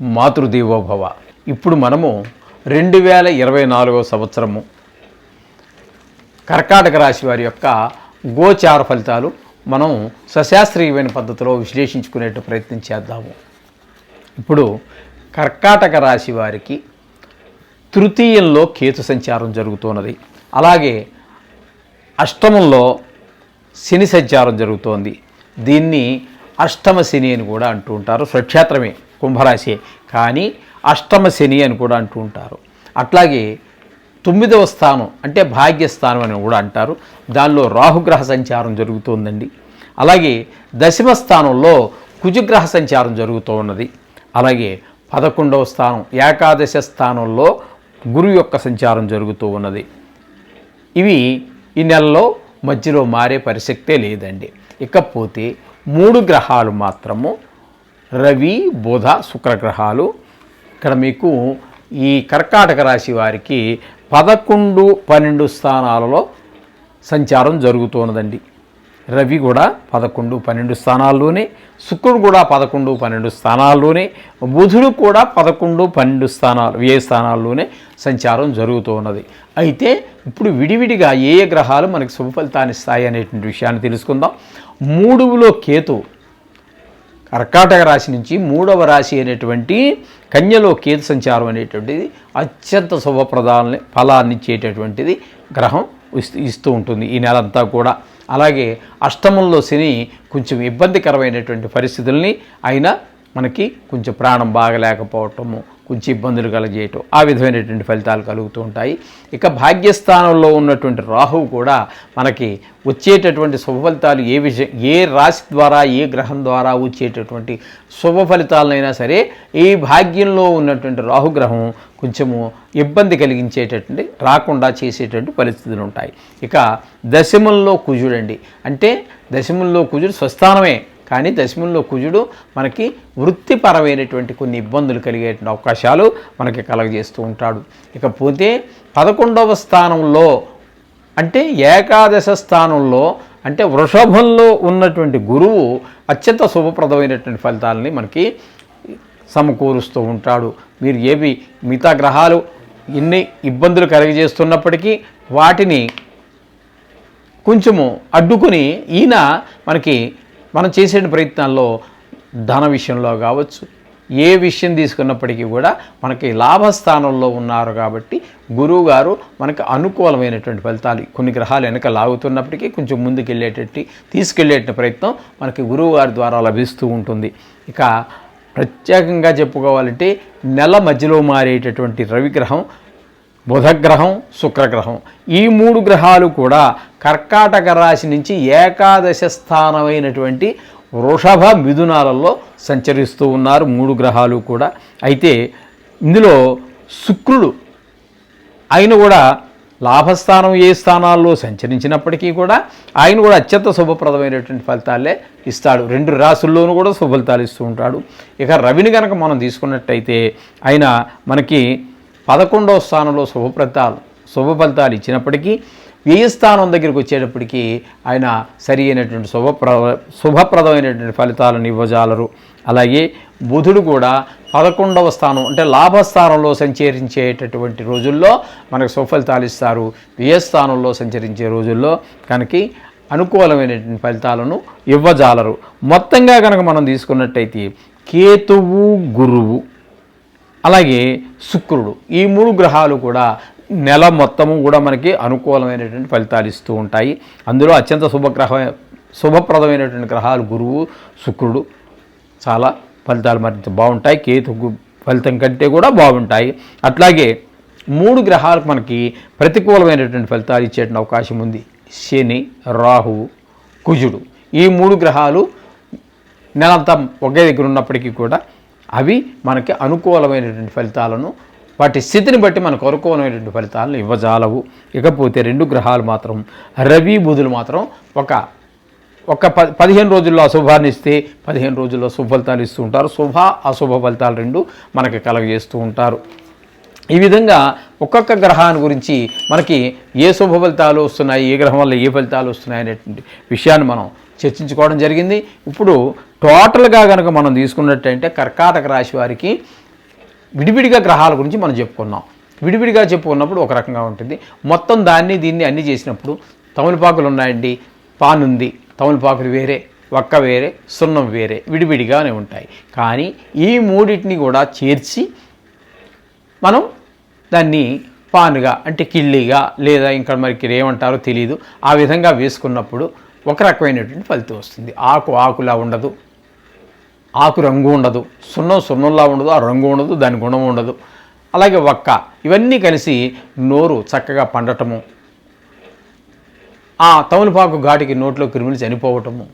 మాతృదేవోభవ. ఇప్పుడు మనము రెండు వేల ఇరవై నాలుగో సంవత్సరము. కర్కాటక రాశి వారి యొక్క గోచార ఫలితాలు మనం సశాస్త్రీయమైన పద్ధతిలో విశ్లేషించుకునేట్టు ప్రయత్నం చేద్దాము. ఇప్పుడు కర్కాటక రాశి వారికి తృతీయంలో కేతు సంచారం జరుగుతున్నది. అలాగే అష్టమంలో శని సంచారం జరుగుతోంది. దీన్ని అష్టమ శని అని కూడా అంటూ ఉంటారు. స్వక్షేత్రమే. కుంభరాశి. కానీ అష్టమ శని అని కూడా అంటూ ఉంటారు. అట్లాగే తొమ్మిదవ స్థానం అంటే భాగ్యస్థానం అని కూడా అంటారు. దానిలో రాహుగ్రహ సంచారం జరుగుతుందండి. అలాగే దశమ స్థానంలో కుజగ్రహ సంచారం జరుగుతూ ఉన్నది. అలాగే పదకొండవ స్థానం ఏకాదశ స్థానంలో గురు యొక్క సంచారం జరుగుతూ ఉన్నది. ఇవి ఈ నెలలో మధ్యలో మారే పరిశక్తే లేదండి. ఇకపోతే మూడు గ్రహాలు మాత్రము రవి బుధ శుక్ర గ్రహాలు ఇక్కడ మీకు ఈ కర్కాటక రాశి వారికి పదకొండు పన్నెండు స్థానాలలో సంచారం జరుగుతున్నదండి రవి కూడా పదకొండు పన్నెండు స్థానాల్లోనే శుక్రుడు కూడా పదకొండు పన్నెండు స్థానాల్లోనే బుధుడు కూడా పదకొండు పన్నెండు స్థానాలు ఏ స్థానాల్లోనే సంచారం జరుగుతూ ఉన్నది అయితే ఇప్పుడు విడివిడిగా ఏ ఏ గ్రహాలు మనకి శుభ ఫలితాన్ని ఇస్తాయి అనేటువంటి విషయాన్ని తెలుసుకుందాం. మూడులో కేతు కర్కాటక రాశి నుంచి మూడవ రాశి అనేటువంటి కన్యలో కేతు సంచారం అనేటువంటిది అత్యంత శుభప్రదాలని ఫలాన్ని ఇచ్చేటటువంటిది గ్రహం ఇస్తూ ఇస్తూ ఉంటుంది ఈ నెలంతా కూడా. అలాగే అష్టమంలో శని కొంచెం ఇబ్బందికరమైనటువంటి పరిస్థితుల్ని అయినా మనకి కొంచెం ప్రాణం బాగలేకపోవటము కొంచెం ఇబ్బందులు కలగజేయటం ఆ విధమైనటువంటి ఫలితాలు కలుగుతూ ఉంటాయి. ఇక భాగ్యస్థానంలో ఉన్నటువంటి రాహువు కూడా మనకి వచ్చేటటువంటి శుభ ఫలితాలు ఏ విషయం ఏ రాశి ద్వారా ఏ గ్రహం ద్వారా వచ్చేటటువంటి శుభ ఫలితాలనైనా సరే ఈ భాగ్యంలో ఉన్నటువంటి రాహుగ్రహం కొంచెము ఇబ్బంది కలిగించేటటువంటి రాకుండా చేసేటటువంటి పరిస్థితులు ఉంటాయి. ఇక దశమంలో కుజుడండి. అంటే దశముల్లో కుజుడు స్వస్థానమే. కానీ దశమంలో కుజుడు మనకి వృత్తిపరమైనటువంటి కొన్ని ఇబ్బందులు కలిగే అవకాశాలు మనకి కలగజేస్తూ ఉంటాడు. ఇకపోతే పదకొండవ స్థానంలో అంటే ఏకాదశ స్థానంలో అంటే వృషభంలో ఉన్నటువంటి గురువు అత్యంత శుభప్రదమైనటువంటి ఫలితాలని మనకి సమకూరుస్తూ ఉంటాడు. మీరు ఏవి మిగతా గ్రహాలు ఎన్ని ఇబ్బందులు కలుగజేస్తున్నప్పటికీ వాటిని కొంచెము అడ్డుకుని ఈయన మనకి మనం చేసే ప్రయత్నాల్లో ధన విషయంలో కావచ్చు ఏ విషయం తీసుకున్నప్పటికీ కూడా మనకి లాభస్థానంలో ఉన్నారు కాబట్టి గురువు గారు మనకు అనుకూలమైనటువంటి ఫలితాలు కొన్ని గ్రహాలు వెనక లాగుతున్నప్పటికీ కొంచెం ముందుకెళ్ళేటట్టు తీసుకెళ్ళేట ప్రయత్నం మనకి గురువు గారి ద్వారా లభిస్తూ ఉంటుంది. ఇక ప్రత్యేకంగా చెప్పుకోవాలంటే నెల మధ్యలో మారేటటువంటి రవిగ్రహం బుధగ్రహం శుక్రగ్రహం. ఈ మూడు గ్రహాలు కూడా కర్కాటక రాశి నుంచి ఏకాదశ స్థానమైనటువంటి వృషభ మిథునాలలో సంచరిస్తూ ఉన్నారు మూడు గ్రహాలు కూడా. అయితే ఇందులో శుక్రుడు ఆయన కూడా లాభస్థానం ఏ స్థానాల్లో సంచరించినప్పటికీ కూడా ఆయన కూడా అత్యంత శుభప్రదమైనటువంటి ఫలితాలే ఇస్తాడు. రెండు రాసుల్లోనూ కూడా శుభ ఫలితాలు ఇస్తూ ఉంటాడు. ఇక రవిని కనుక మనం తీసుకున్నట్టయితే ఆయన మనకి పదకొండవ స్థానంలో శుభ ఫలితాలు శుభ ఫలితాలు ఇచ్చినప్పటికీ వ్యయ స్థానం దగ్గరికి వచ్చేటప్పటికీ ఆయన సరి అయినటువంటి శుభప్ర శుభప్రదమైనటువంటి ఫలితాలను ఇవ్వజాలరు. అలాగే బుధుడు కూడా పదకొండవ స్థానం అంటే లాభస్థానంలో సంచరించేటటువంటి రోజుల్లో మనకు సుఫలితాలు ఇస్తారు. వ్యయస్థానంలో సంచరించే రోజుల్లో కనుక అనుకూలమైనటువంటి ఫలితాలను ఇవ్వజాలరు. మొత్తంగా కనుక మనం తీసుకున్నట్టయితే కేతువు గురువు. అలాగే శుక్రుడు. ఈ మూడు గ్రహాలు కూడా నెల మొత్తము కూడా మనకి అనుకూలమైనటువంటి ఫలితాలు ఇస్తూ ఉంటాయి. అందులో అత్యంత శుభగ్రహ శుభప్రదమైనటువంటి గ్రహాలు గురువు శుక్రుడు. చాలా ఫలితాలు మరింత బాగుంటాయి. కేతు ఫలితం కంటే కూడా బాగుంటాయి. అట్లాగే మూడు గ్రహాలకు మనకి ప్రతికూలమైనటువంటి ఫలితాలు ఇచ్చేటువంటి అవకాశం ఉంది. శని రాహువు కుజుడు. ఈ మూడు గ్రహాలు నెలంతా ఒకే దగ్గర ఉన్నప్పటికీ కూడా అవి మనకి అనుకూలమైనటువంటి ఫలితాలను వాటి స్థితిని బట్టి మనకు అనుకూలమైనటువంటి ఫలితాలను ఇవ్వజాలవు. ఇకపోతే రెండు గ్రహాలు మాత్రం రవి బుధులు మాత్రం ఒక ఒక ప పదిహేను రోజుల్లో అశుభాన్ని ఇస్తే పదిహేను రోజుల్లో సుఫలితాలు ఇస్తూ ఉంటారు. శుభ అశుభ ఫలితాలు రెండు మనకి కలగజేస్తూ ఉంటారు. ఈ విధంగా ఒక్కొక్క గ్రహాన్ని గురించి మనకి ఏ శుభ ఫలితాలు వస్తున్నాయి ఏ గ్రహం వల్ల ఏ ఫలితాలు వస్తున్నాయి అనేటువంటి విషయాన్ని మనం చర్చించుకోవడం జరిగింది. ఇప్పుడు టోటల్గా కనుక మనం తీసుకున్నట్టయితే కర్కాటక రాశి వారికి విడివిడిగా గ్రహాల గురించి మనం చెప్పుకున్నాం. విడివిడిగా చెప్పుకున్నప్పుడు ఒక రకంగా ఉంటుంది. మొత్తం దాన్ని దీన్ని అన్ని చేసినప్పుడు తమలపాకులు ఉన్నాయండి. పాన్ ఉంది తమలపాకులు వేరే వక్క వేరే సున్నం వేరే విడివిడిగానే ఉంటాయి. కానీ ఈ మూడింటిని కూడా చేర్చి మనం దాన్ని పానుగా అంటే కిళ్ళిగా లేదా ఇంకా మరికి ఏమంటారో తెలియదు ఆ విధంగా వేసుకున్నప్పుడు ఒక రకమైనటువంటి ఫలితం వస్తుంది. ఆకు ఆకులా ఉండదు. ఆకు రంగు ఉండదు. సున్నం సున్నంలా ఉండదు. ఆ రంగు ఉండదు. దాని గుణం ఉండదు. అలాగే వక్క. ఇవన్నీ కలిసి నోరు చక్కగా పండటము. ఆ తమలపాకు ఘాటికి నోట్లో క్రిములు చనిపోవటము.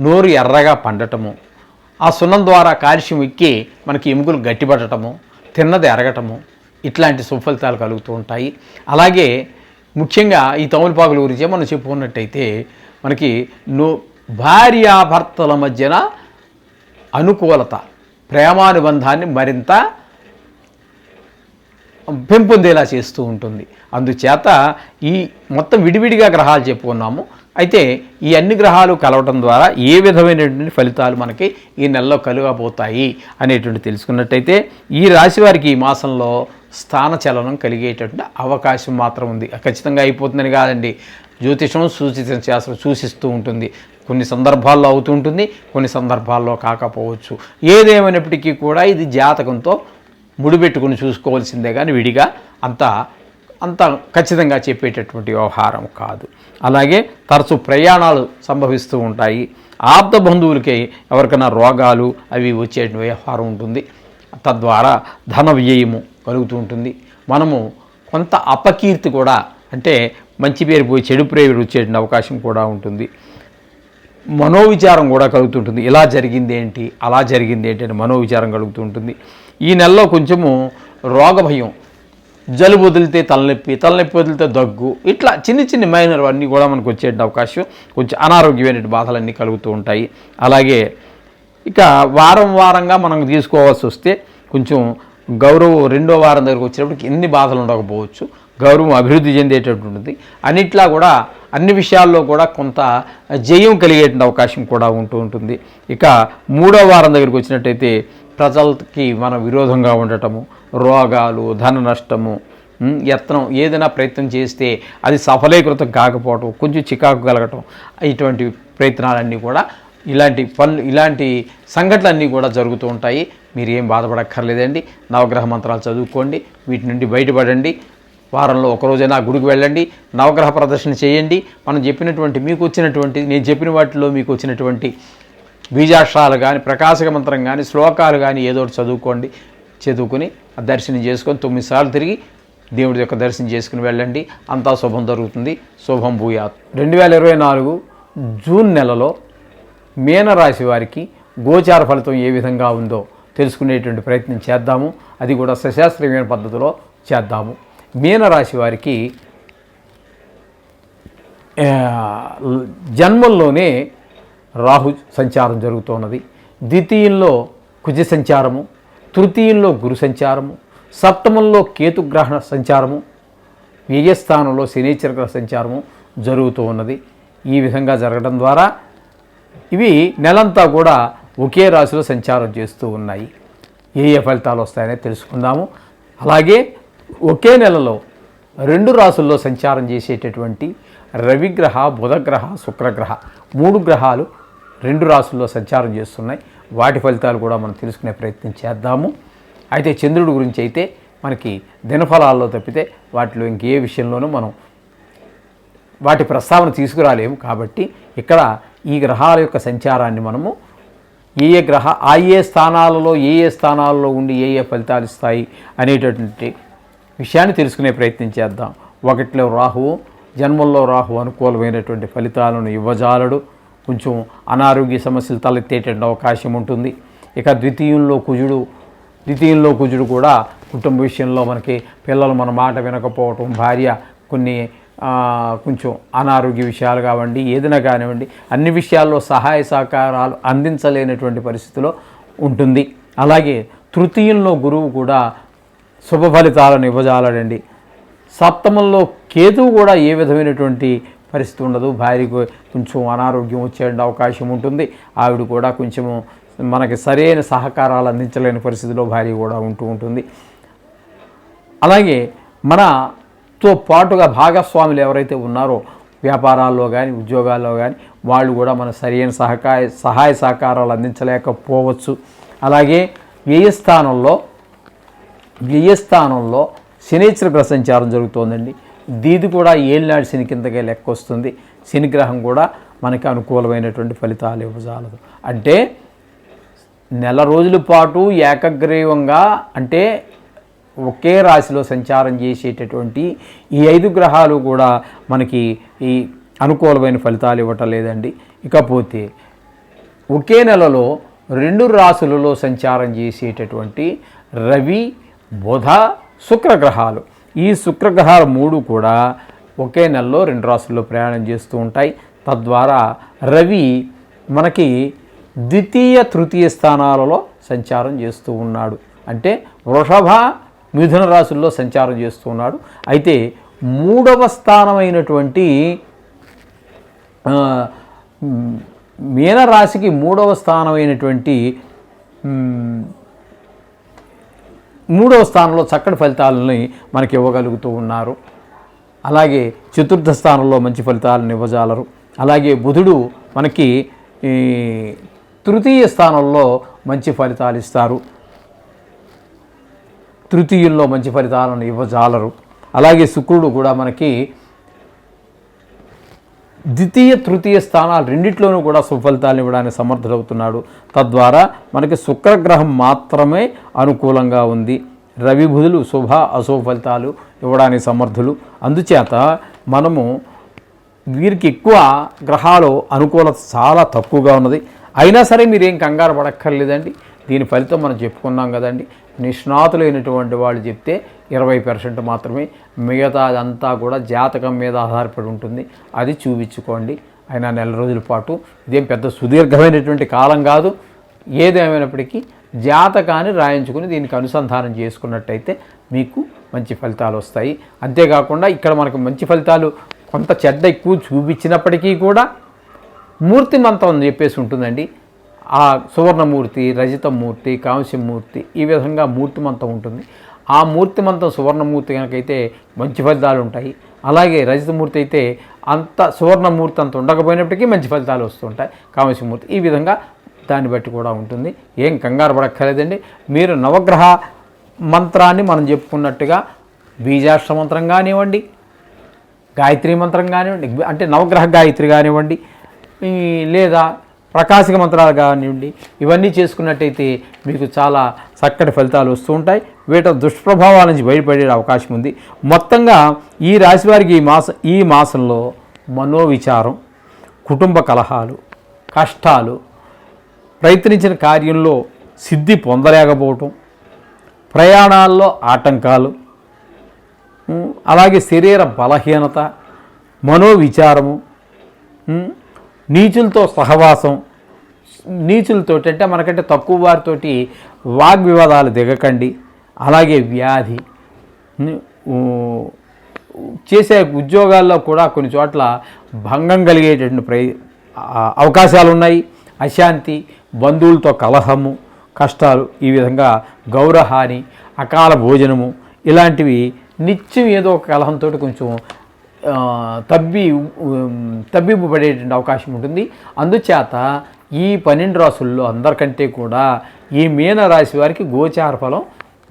నోరు ఎర్రగా పండటము. ఆ సున్నం ద్వారా కాల్షియం ఎక్కి మనకి ఎముకలు గట్టిపడటము. తిన్నది ఎరగటము. ఇట్లాంటి సుఫలితాలు కలుగుతూ ఉంటాయి. అలాగే ముఖ్యంగా ఈ తమలపాకుల గురించి మనం చెప్పుకున్నట్టయితే మనకి నో భార్యాభర్తల మధ్యన అనుకూలత ప్రేమానుబంధాన్ని మరింత పెంపొందేలా చేస్తూ ఉంటుంది. అందుచేత ఈ మొత్తం విడివిడిగా గ్రహాలు చెప్పుకున్నాము. అయితే ఈ అన్ని గ్రహాలు కలవటం ద్వారా ఏ విధమైనటువంటి ఫలితాలు మనకి ఈ నెలలో కలుగబోతాయి అనేటువంటి తెలుసుకున్నట్టయితే ఈ రాశి వారికి ఈ మాసంలో స్థాన చలనం కలిగేటటువంటి అవకాశం మాత్రం ఉంది. ఖచ్చితంగా అయిపోతుందని కాదండి. జ్యోతిషం సూచిత శాస్త్రం సూచిస్తూ ఉంటుంది. కొన్ని సందర్భాల్లో అవుతూ ఉంటుంది కొన్ని సందర్భాల్లో కాకపోవచ్చు. ఏదేమైనప్పటికీ కూడా ఇది జాతకంతో ముడిపెట్టుకుని చూసుకోవాల్సిందే కానీ విడిగా అంత అంత ఖచ్చితంగా చెప్పేటటువంటి వ్యవహారం కాదు. అలాగే తరచు ప్రయాణాలు సంభవిస్తూ ఉంటాయి. ఆప్త బంధువులకి ఎవరికైనా రోగాలు అవి వచ్చే వ్యవహారం ఉంటుంది. తద్వారా ధన వ్యయము కలుగుతూ ఉంటుంది. మనము కొంత అపకీర్తి కూడా అంటే మంచి పేరు పోయి చెడు ప్రేరు వచ్చేటువంటి అవకాశం కూడా ఉంటుంది. మనోవిచారం కూడా కలుగుతుంటుంది. ఇలా జరిగింది ఏంటి? అలా జరిగింది ఏంటి అని మనోవిచారం కలుగుతూ ఉంటుంది ఈ నెలలో కొంచెము రోగ భయం జలుబు వదిలితే తలనొప్పి తలనొప్పి వదిలితే దగ్గు ఇట్లా చిన్ని చిన్ని మైనర్ అన్నీ కూడా మనకు వచ్చే అవకాశం. కొంచెం అనారోగ్యమైన బాధలన్నీ కలుగుతూ ఉంటాయి. అలాగే ఇక వారం వారంగా మనం తీసుకోవాల్సి వస్తే కొంచెం గౌరవం రెండో వారం దగ్గరకు వచ్చినప్పటికి ఎన్ని బాధలు ఉండకపోవచ్చు. గౌరవం అభివృద్ధి చెందేటటువంటిది అన్నిట్లా కూడా అన్ని విషయాల్లో కూడా కొంత జయం కలిగేటువంటి అవకాశం కూడా ఉంటూ ఉంటుంది. ఇక మూడో వారం దగ్గరికి వచ్చినట్టయితే ప్రజలకి మన విరోధంగా ఉండటము రోగాలు ధన నష్టము యత్నం ఏదైనా ప్రయత్నం చేస్తే అది సఫలీకృతం కాకపోవటం కొంచెం చికాకు కలగటం ఇటువంటి ప్రయత్నాలన్నీ కూడా ఇలాంటి పనులు ఇలాంటి సంఘటనలన్నీ కూడా జరుగుతూ ఉంటాయి. మీరు ఏం బాధపడక్కర్లేదండి. నవగ్రహ మంత్రాలు చదువుకోండి. వీటి నుండి బయటపడండి. వారంలో ఒకరోజైనా గుడికి వెళ్ళండి నవగ్రహ ప్రదర్శన చేయండి. మనం చెప్పినటువంటి మీకు వచ్చినటువంటి నేను చెప్పిన వాటిలో మీకు వచ్చినటువంటి బీజాక్షరాలు కానీ ప్రకాశక మంత్రం కానీ శ్లోకాలు కానీ ఏదో ఒకటి చదువుకోండి. చదువుకుని దర్శనం చేసుకొని తొమ్మిది సార్లు తిరిగి దేవుడి యొక్క దర్శనం చేసుకుని వెళ్ళండి. అంతా శుభం జరుగుతుంది. శుభం భూయాత్. రెండు వేల ఇరవై నాలుగు జూన్ నెలలో మీనరాశి వారికి గోచార ఫలితం ఏ విధంగా ఉందో తెలుసుకునేటువంటి ప్రయత్నం చేద్దాము. అది కూడా సశాస్త్రీయమైన పద్ధతిలో చేద్దాము. మీనరాశి వారికి జన్మంలోనే రాహు సంచారం జరుగుతున్నది. ద్వితీయంలో కుజ సంచారము తృతీయంలో గురు సంచారము సప్తమంలో కేతుగ్రహణ సంచారము వ్యయస్థానంలో శనీచర గ్రహ సంచారము జరుగుతూ ఉన్నది ఈ విధంగా జరగడం ద్వారా ఇవి నెలంతా కూడా ఒకే రాశిలో సంచారం చేస్తూ ఉన్నాయి. ఏ ఏ ఫలితాలు వస్తాయనే తెలుసుకుందాము. అలాగే ఒకే నెలలో రెండు రాసుల్లో సంచారం చేసేటటువంటి రవిగ్రహ బుధగ్రహ శుక్రగ్రహ మూడు గ్రహాలు రెండు రాసుల్లో సంచారం చేస్తున్నాయి. వాటి ఫలితాలు కూడా మనం తెలుసుకునే ప్రయత్నం చేద్దాము. అయితే చంద్రుడి గురించి అయితే మనకి దినఫలాల్లో తప్పితే వాటిలో ఇంకే విషయంలోనూ మనం వాటి ప్రస్తావన తీసుకురాలేము. కాబట్టి ఇక్కడ ఈ గ్రహాల యొక్క సంచారాన్ని మనము ఏ ఏ గ్రహ ఆ ఏ స్థానాలలో ఏ ఏ స్థానాలలో ఉండి ఏ ఏ ఫలితాలు ఇస్తాయి అనేటటువంటి విషయాన్ని తెలుసుకునే ప్రయత్నం చేద్దాం. ఒకటిలో రాహువు జన్మల్లో రాహు అనుకూలమైనటువంటి ఫలితాలను ఇవ్వజాలడు. కొంచెం అనారోగ్య సమస్యలు తలెత్తేటువంటి అవకాశం ఉంటుంది. ఇక ద్వితీయంలో కుజుడు ద్వితీయంలో కుజుడు కూడా కుటుంబ విషయంలో మనకి పిల్లలు మన మాట వినకపోవటం భార్య కొన్ని కొంచెం అనారోగ్య విషయాలు కావండి ఏదైనా కానివ్వండి అన్ని విషయాల్లో సహాయ సహకారాలు అందించలేనటువంటి పరిస్థితిలో ఉంటుంది. అలాగే తృతీయంలో గురువు కూడా శుభ ఫలితాలను ఇవ్వజాలడండి. సప్తమంలో కేతువు కూడా ఏ విధమైనటువంటి పరిస్థితి ఉండదు. భార్యకు కొంచెం అనారోగ్యం వచ్చే అవకాశం ఉంటుంది. ఆవిడ కూడా కొంచెము మనకి సరైన సహకారాలు అందించలేని పరిస్థితిలో భార్య కూడా ఉంటూ ఉంటుంది. అలాగే మనతో పాటుగా భాగస్వాములు ఎవరైతే ఉన్నారో వ్యాపారాల్లో కానీ ఉద్యోగాల్లో కానీ వాళ్ళు కూడా మన సరైన సహకాయ సహాయ సహకారాలు అందించలేకపోవచ్చు. అలాగే వ్యయస్థానంలో వ్యయస్థానంలో శనిచర గ్రహ సంచారం జరుగుతోందండి. దీది కూడా ఏళ్ళనాడు శని కిందకే లెక్క వస్తుంది శనిగ్రహం కూడా మనకి అనుకూలమైనటువంటి ఫలితాలు ఇవ్వజాలదు. అంటే నెల రోజుల పాటు ఏకగ్రీవంగా అంటే ఒకే రాశిలో సంచారం చేసేటటువంటి ఈ ఐదు గ్రహాలు కూడా మనకి ఈ అనుకూలమైన ఫలితాలు ఇవ్వటం లేదండి. ఇకపోతే ఒకే నెలలో రెండు రాశులలో సంచారం చేసేటటువంటి రవి బుధ శుక్రగ్రహాలు. ఈ శుక్రగ్రహాలు మూడు కూడా ఒకే నెలలో రెండు రాశుల్లో ప్రయాణం చేస్తూ ఉంటాయి. తద్వారా రవి మనకి ద్వితీయ తృతీయ స్థానాలలో సంచారం చేస్తూ ఉన్నాడు. అంటే వృషభ మిథున రాశుల్లో సంచారం చేస్తూ ఉన్నాడు. అయితే మూడవ స్థానమైనటువంటి మీనరాశికి మూడవ స్థానమైనటువంటి మూడవ స్థానంలో చక్కటి ఫలితాలని మనకి ఇవ్వగలుగుతూ ఉన్నారు. అలాగే చతుర్థ స్థానంలో మంచి ఫలితాలను ఇవ్వజాలరు. అలాగే బుధుడు మనకి ఈ తృతీయ స్థానంలో మంచి ఫలితాలు ఇస్తారు. తృతీయుల్లో మంచి ఫలితాలను ఇవ్వజాలరు. అలాగే శుక్రుడు కూడా మనకి ద్వితీయ తృతీయ స్థానాలు రెండిట్లోనూ కూడా సుఫలితాలను ఇవ్వడానికి సమర్థుడవుతున్నాడు తద్వారా మనకి శుక్రగ్రహం మాత్రమే అనుకూలంగా ఉంది. రవి బుధులు శుభ అశుభ ఫలితాలు ఇవ్వడానికి సమర్థులు. అందుచేత మనము వీరికి ఎక్కువ గ్రహాలు అనుకూలత చాలా తక్కువగా ఉన్నది. అయినా సరే మీరేం కంగారు పడక్కర్లేదండి. దీని ఫలితం మనం చెప్పుకున్నాం కదండి. నిష్ణాతులైనటువంటి వాళ్ళు చెప్తే ఇరవై పర్సెంట్ మాత్రమే. మిగతా అదంతా కూడా జాతకం మీద ఆధారపడి ఉంటుంది. అది చూపించుకోండి. అయినా నెల రోజుల పాటు ఇదేం పెద్ద సుదీర్ఘమైనటువంటి కాలం కాదు. ఏదేమైనప్పటికీ జాతకాన్ని రాయించుకుని దీనికి అనుసంధానం చేసుకున్నట్టయితే మీకు మంచి ఫలితాలు వస్తాయి. అంతేకాకుండా ఇక్కడ మనకు మంచి ఫలితాలు కొంత చెడ్డ ఎక్కువ చూపించినప్పటికీ కూడా మూర్తిమంతం అని చెప్పేసి ఉంటుందండి. ఆ సువర్ణమూర్తి రజితమూర్తి కాంస్యమూర్తి ఈ విధంగా మూర్తిమంతం ఉంటుంది. ఆ మూర్తిమంతం సువర్ణమూర్తి కనుకైతే మంచి ఫలితాలు ఉంటాయి అలాగే రజతమూర్తి అయితే అంత సువర్ణమూర్తి అంత ఉండకపోయినప్పటికీ మంచి ఫలితాలు వస్తుంటాయి. కామస్యమూర్తి ఈ విధంగా దాన్ని బట్టి కూడా ఉంటుంది. ఏం కంగారు పడక్కర్లేదండి. మీరు నవగ్రహ మంత్రాన్ని మనం చెప్పుకున్నట్టుగా బీజాష్ట మంత్రం కానివ్వండి గాయత్రి మంత్రం కానివ్వండి అంటే నవగ్రహ గాయత్రి కానివ్వండి లేదా ప్రకాశిక మంత్రాలు కానివ్వండి ఇవన్నీ చేసుకున్నట్టయితే మీకు చాలా చక్కటి ఫలితాలు వస్తూ ఉంటాయి. వీటి దుష్ప్రభావాల నుంచి బయటపడే అవకాశం ఉంది. మొత్తంగా ఈ రాశి వారికి ఈ మాస ఈ మాసంలో మనోవిచారం కుటుంబ కలహాలు కష్టాలు ప్రయత్నించిన కార్యంలో సిద్ధి పొందలేకపోవటం ప్రయాణాల్లో ఆటంకాలు అలాగే శరీర బలహీనత మనోవిచారము నీచులతో సహవాసం నీచులతో అంటే మనకంటే తక్కువ వారితోటి వాగ్వివాదాలు దిగకండి. అలాగే వ్యాధి చేసే ఉద్యోగాల్లో కూడా కొన్ని చోట్ల భంగం కలిగేటటువంటి ప్రయ అవకాశాలు ఉన్నాయి అశాంతి బంధువులతో కలహము కష్టాలు ఈ విధంగా గౌరహాని అకాల భోజనము ఇలాంటివి నిత్యం ఏదో ఒక కలహంతో కొంచెం తబ్బి ఉమ్, తబ్బిబ్బు పడేటువంటి అవకాశం ఉంటుంది. అందుచేత ఈ పన్నెండు రాసుల్లో అందరికంటే కూడా ఈ మీన రాశి వారికి గోచార ఫలం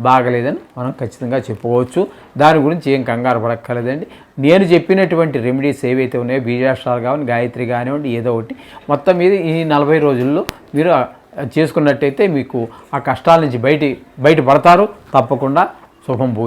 బాగలేదని మనం ఖచ్చితంగా చెప్పుకోవచ్చు. దాని గురించి ఏం కంగారు పడక్కర్లేదండి. నేను చెప్పినటువంటి రెమెడీస్ ఏవైతే ఉన్నాయో బీజాష్ట్రాలు కావాలి గాయత్రి కానివ్వండి ఏదో ఒకటి మొత్తం మీద ఈ నలభై రోజుల్లో మీరు చేసుకున్నట్టయితే మీకు ఆ కష్టాల నుంచి బయట బయటపడతారు. తప్పకుండా శుభం